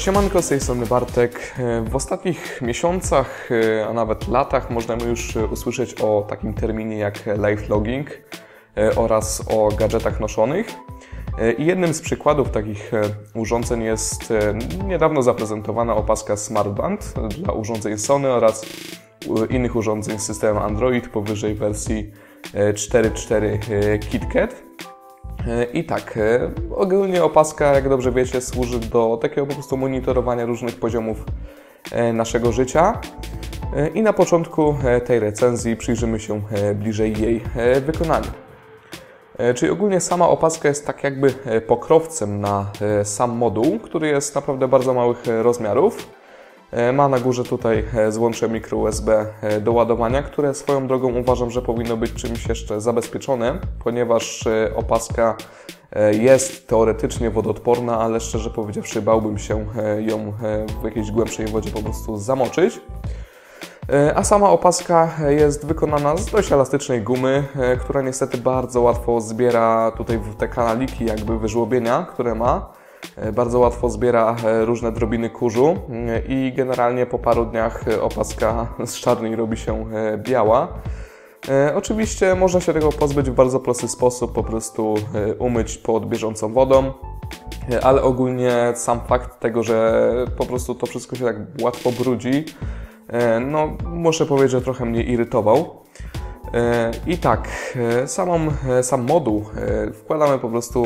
Siemanko, z tej strony Bartek. W ostatnich miesiącach, a nawet latach możemy już usłyszeć o takim terminie jak live logging oraz o gadżetach noszonych. I jednym z przykładów takich urządzeń jest niedawno zaprezentowana opaska Smartband dla urządzeń Sony oraz innych urządzeń z systemem Android powyżej wersji 4.4 KitKat. E, I tak, e, ogólnie opaska, jak dobrze wiecie, służy do takiego po prostu monitorowania różnych poziomów e, naszego życia. I na początku tej recenzji przyjrzymy się bliżej jej wykonaniu. Czyli ogólnie sama opaska jest tak jakby pokrowcem na sam moduł, który jest naprawdę bardzo małych rozmiarów. Ma na górze tutaj złącze mikro USB do ładowania, które swoją drogą uważam, że powinno być czymś jeszcze zabezpieczone, ponieważ opaska jest teoretycznie wodoodporna, ale szczerze powiedziawszy bałbym się ją w jakiejś głębszej wodzie po prostu zamoczyć. A sama opaska jest wykonana z dość elastycznej gumy, która niestety bardzo łatwo zbiera tutaj te kanaliki jakby wyżłobienia, które ma. E, bardzo łatwo zbiera e, różne drobiny kurzu e, i generalnie po paru dniach opaska z czarnej robi się biała. Oczywiście można się tego pozbyć w bardzo prosty sposób, po prostu umyć pod bieżącą wodą, ale ogólnie sam fakt tego, że po prostu to wszystko się tak łatwo brudzi, no muszę powiedzieć, że trochę mnie irytował. E, I tak, e, samą, e, sam moduł wkładamy po prostu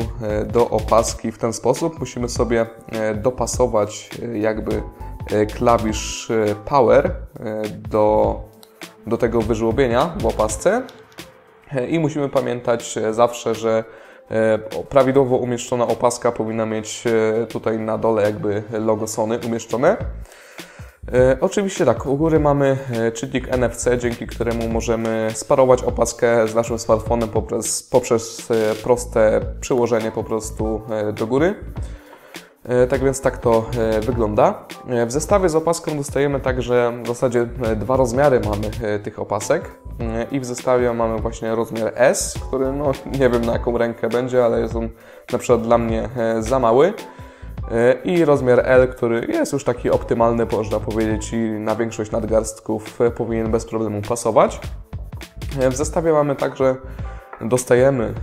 do opaski w ten sposób. Musimy sobie dopasować jakby klawisz Power do, do tego wyżłobienia w opasce. I musimy pamiętać zawsze, że prawidłowo umieszczona opaska powinna mieć tutaj na dole jakby logo Sony umieszczone. E, oczywiście tak, u góry mamy e, czytnik NFC, dzięki któremu możemy sparować opaskę z naszym smartfonem poprzez, poprzez e, proste przyłożenie po prostu do góry. Tak więc tak to wygląda. W zestawie z opaską dostajemy także w zasadzie dwa rozmiary mamy tych opasek i w zestawie mamy właśnie rozmiar S, który no nie wiem na jaką rękę będzie, ale jest on na przykład dla mnie za mały. E, i rozmiar L, który jest już taki optymalny, można powiedzieć, i na większość nadgarstków e, powinien bez problemu pasować. E, w zestawie mamy także dostajemy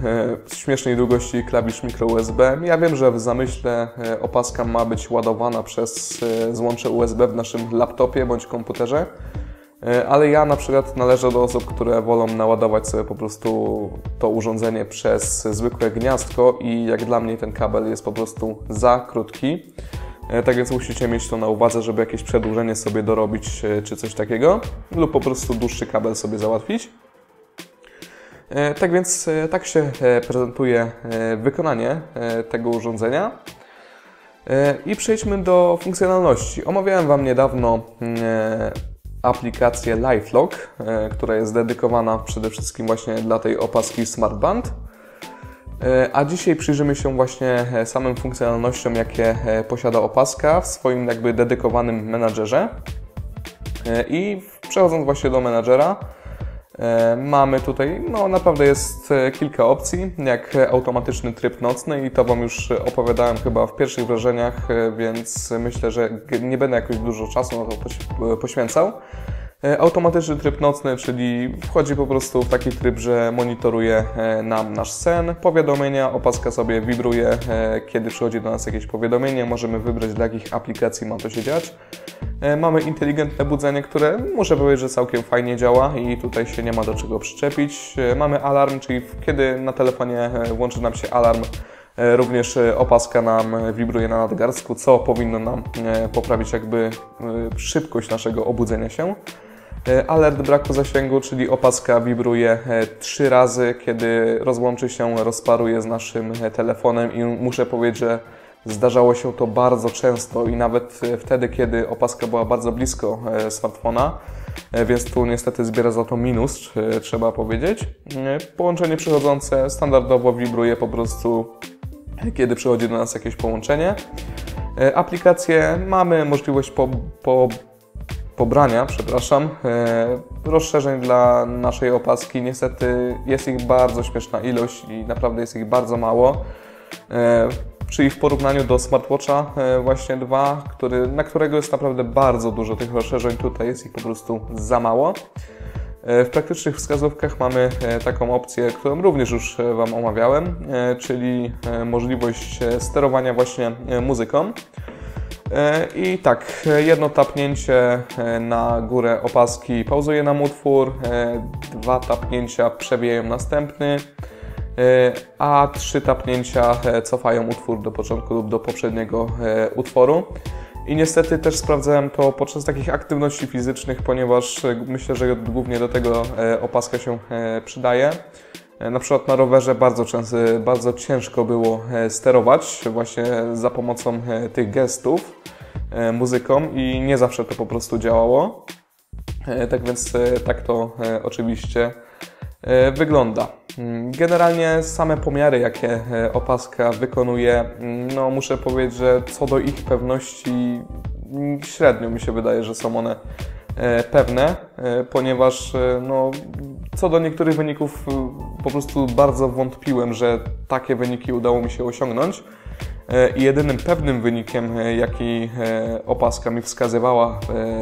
śmiesznej długości klawisz micro USB. Ja wiem, że w zamyśle opaska ma być ładowana przez złącze USB w naszym laptopie bądź komputerze. E, ale ja na przykład należę do osób, które wolą naładować sobie po prostu to urządzenie przez zwykłe gniazdko i jak dla mnie ten kabel jest po prostu za krótki. E, tak więc musicie mieć to na uwadze, żeby jakieś przedłużenie sobie dorobić e, czy coś takiego lub po prostu dłuższy kabel sobie załatwić. Tak więc tak się prezentuje wykonanie tego urządzenia. I przejdźmy do funkcjonalności. Omawiałem Wam niedawno mm, aplikację LifeLock, e, która jest dedykowana przede wszystkim właśnie dla tej opaski Smartband. E, a dzisiaj przyjrzymy się właśnie e, samym funkcjonalnościom, jakie posiada opaska w swoim jakby dedykowanym menadżerze. I przechodząc właśnie do menadżera, mamy tutaj, no naprawdę jest e, kilka opcji, jak automatyczny tryb nocny i to Wam już opowiadałem chyba w pierwszych wrażeniach, e, więc myślę, że nie będę jakoś dużo czasu na to poświęcał. Automatyczny tryb nocny, czyli wchodzi po prostu w taki tryb, że monitoruje nam nasz sen, powiadomienia, opaska sobie wibruje, kiedy przychodzi do nas jakieś powiadomienie, możemy wybrać dla jakich aplikacji ma to się dziać. E, mamy inteligentne budzenie, które muszę powiedzieć, że całkiem fajnie działa i tutaj się nie ma do czego przyczepić. E, mamy alarm, czyli kiedy na telefonie e, włączy nam się alarm, również opaska nam wibruje na nadgarstku, co powinno nam poprawić jakby szybkość naszego obudzenia się. Alert braku zasięgu, czyli opaska wibruje trzy razy, kiedy rozłączy się, rozparuje z naszym telefonem i muszę powiedzieć, że Zdarzało się to bardzo często i nawet e, wtedy, kiedy opaska była bardzo blisko e, smartfona, e, więc tu niestety zbiera za to minus, trzeba powiedzieć. Połączenie przychodzące standardowo wibruje po prostu, kiedy przychodzi do nas jakieś połączenie. Aplikacje mamy możliwość po, po, pobrania, przepraszam, rozszerzeń dla naszej opaski. Niestety jest ich bardzo śmieszna ilość i naprawdę jest ich bardzo mało czyli w porównaniu do smartwatcha e, właśnie 2, który, na którego jest naprawdę bardzo dużo tych rozszerzeń, tutaj jest ich po prostu za mało. E, w praktycznych wskazówkach mamy e, taką opcję, którą również już Wam omawiałem, czyli możliwość sterowania właśnie muzyką. I tak, jedno tapnięcie na górę opaski pauzuje nam utwór, dwa tapnięcia przebijają następny, E, a trzy tapnięcia e, cofają utwór do początku lub do poprzedniego e, utworu. I niestety też sprawdzałem to podczas takich aktywności fizycznych, ponieważ myślę, że głównie do tego opaska się przydaje. Na przykład na rowerze bardzo, często, bardzo ciężko było sterować właśnie za pomocą tych gestów muzyką i nie zawsze to po prostu działało. Tak więc tak to oczywiście wygląda. Mm, generalnie same pomiary, jakie e, opaska wykonuje, mm, no muszę powiedzieć, że co do ich pewności mm, średnio mi się wydaje, że są one e, pewne, e, ponieważ no, co do niektórych wyników po prostu bardzo wątpiłem, że takie wyniki udało mi się osiągnąć. I jedynym pewnym wynikiem, jaki opaska mi wskazywała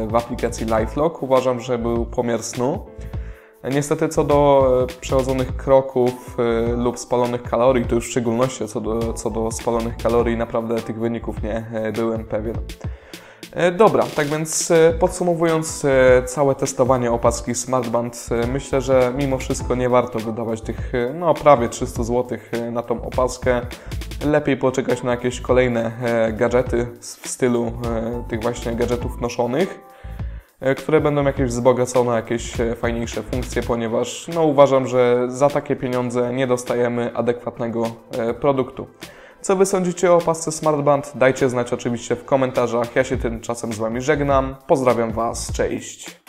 w aplikacji LifeLock, uważam, że był pomiar snu. Niestety co do e, przechodzonych kroków e, lub spalonych kalorii, to już w szczególności co do, co do spalonych kalorii, naprawdę tych wyników nie e, byłem pewien. Dobra, tak więc podsumowując całe testowanie opaski Smartband, myślę, że mimo wszystko nie warto wydawać tych no, prawie 300 zł na tą opaskę. Lepiej poczekać na jakieś kolejne gadżety w stylu tych właśnie gadżetów noszonych. E, które będą jakieś wzbogacone, jakieś e, fajniejsze funkcje, ponieważ no, uważam, że za takie pieniądze nie dostajemy adekwatnego e, produktu. Co Wy sądzicie o opasce Smartband? Dajcie znać oczywiście w komentarzach. Ja się tymczasem z Wami żegnam. Pozdrawiam Was, cześć!